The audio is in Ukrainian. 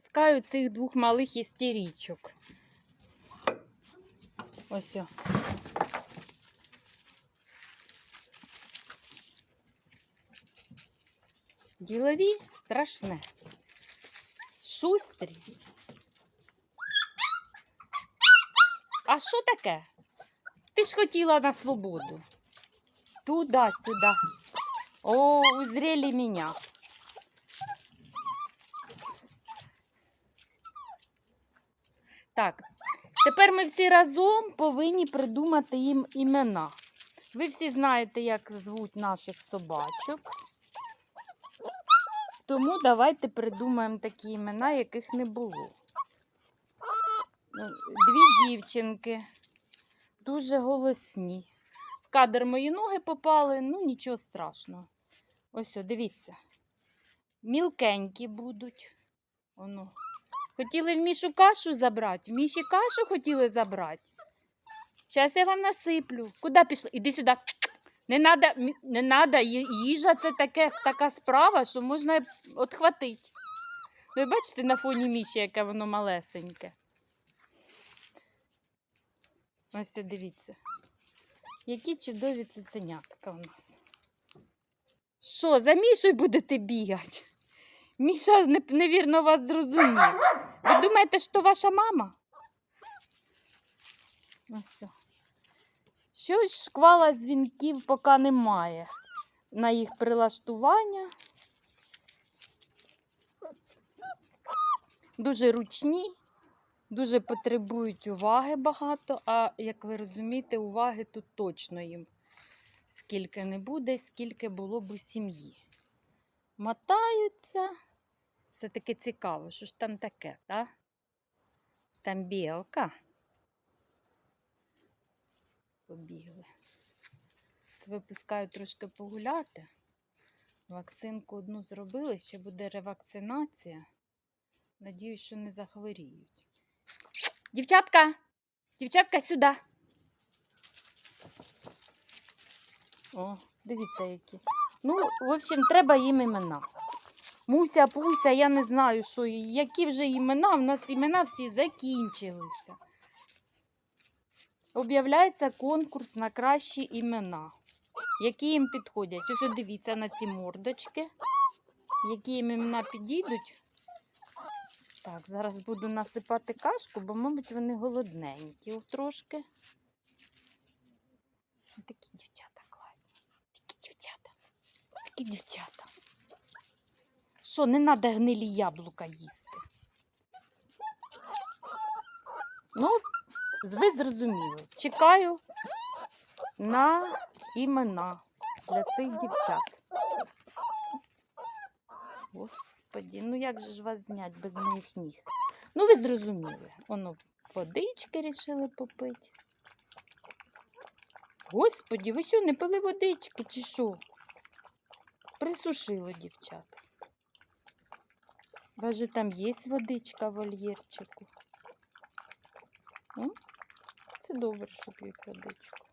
Пускаю цих двох малих істерічок. Ось. о. Ділові страшне. Шустрі. А що таке? Ти ж хотіла на свободу. Туда-сюда. О, узрели меня. Так, тепер ми всі разом повинні придумати їм імена. Ви всі знаєте, як звуть наших собачок. Тому давайте придумаємо такі імена, яких не було. Дві дівчинки, дуже голосні. В кадр мої ноги попали, ну нічого страшного. Ось, о, дивіться. Мілкенькі будуть. Воно. Хотіли в Мішу кашу забрати. В Міші кашу хотіли забрати. Зараз я вам насиплю. Куди пішли? Іди сюди. Не надо, не надо. Їжа це таке, така справа, що можна отхватити. Ви бачите на фоні Міші, яке воно малесеньке. Ось дивіться. Які чудові цуценятка у нас. Що, за Мішою будете бігати? Міша не- невірно вас зрозумів. Ви думаєте, що ваша мама? Ось. Щось шквала дзвінків поки немає на їх прилаштування. Дуже ручні, дуже потребують уваги багато, а як ви розумієте, уваги тут точно їм скільки не буде, скільки було б у сім'ї. Мотаються. Все таки цікаво, що ж там таке, так? Там білка. Побігли. Це випускаю трошки погуляти. Вакцинку одну зробили, ще буде ревакцинація. Надіюсь, що не захворіють. Дівчатка! Дівчатка сюди. О, дивіться які. Ну, в общем, треба їм імена. Муся, Пуся, я не знаю, що, які вже імена. У нас імена всі закінчилися. Об'являється конкурс на кращі імена, які їм підходять. Ось дивіться на ці мордочки, які їм імена підійдуть. Так, зараз буду насипати кашку, бо, мабуть, вони голодненькі трошки. Такі дівчата класні. Такі дівчата. Такі дівчата. Що, не треба гнилі яблука їсти? Ну, ви зрозуміли. Чекаю на імена для цих дівчат. Господі, ну як же ж вас знять без моїх ніг? Ну, ви зрозуміли. Воно водички рішили попити. Господі, ви що, не пили водички чи що? Присушило дівчат. У вас же там є водичка в вольєрчику. Це добре, що п'ють водичку.